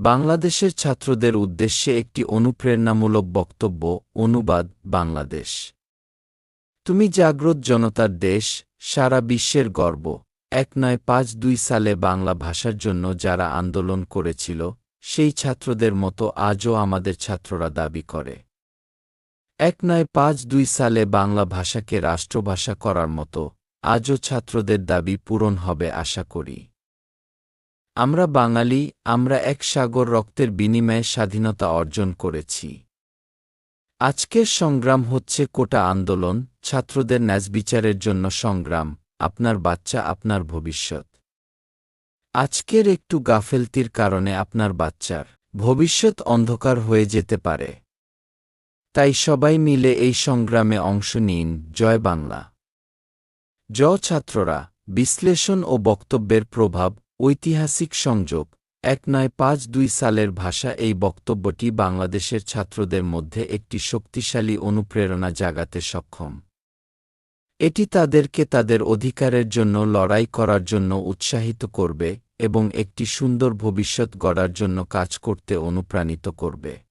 বাংলাদেশের ছাত্রদের উদ্দেশ্যে একটি অনুপ্রেরণামূলক বক্তব্য, অনুবাদ, বাংলাদেশ। তুমি জাগ্রত জনতার দেশ, সারা বিশ্বের গর্ব। এক নয় পাঁচ দুই সালে বাংলা ভাষার জন্য যারা আন্দোলন করেছিল, সেই ছাত্রদের মতো আজও আমাদের ছাত্ররা দাবি করে। এক নয় পাঁচ দুই সালে বাংলা ভাষাকে রাষ্ট্রভাষা করার মতো, আজও ছাত্রদের দাবি পূরণ হবে আশা করি। আমরা বাঙালি, আমরা এক সাগর রক্তের বিনিময়ে স্বাধীনতা অর্জন করেছি। আজকের সংগ্রাম হচ্ছে কোটা আন্দোলন, ছাত্রদের ন্যাজবিচারের জন্য সংগ্রাম, আপনার বাচ্চা, আপনার ভবিষ্যৎ। আজকের একটু গাফেলতির কারণে আপনার বাচ্চার ভবিষ্যৎ অন্ধকার হয়ে যেতে পারে। তাই সবাই মিলে এই সংগ্রামে অংশ নিন, জয় বাংলা। জ ছাত্ররা, বিশ্লেষণ ও বক্তব্যের প্রভাব ঐতিহাসিক সংযোগ, এক নয় পাঁচ দুই সালের ভাষা এই বক্তব্যটি বাংলাদেশের ছাত্রদের মধ্যে একটি শক্তিশালী অনুপ্রেরণা জাগাতে সক্ষম। এটি তাদেরকে তাদের অধিকারের জন্য, লড়াই করার জন্য উৎসাহিত করবে এবং একটি সুন্দর ভবিষ্যৎ গড়ার জন্য কাজ করতে অনুপ্রাণিত করবে।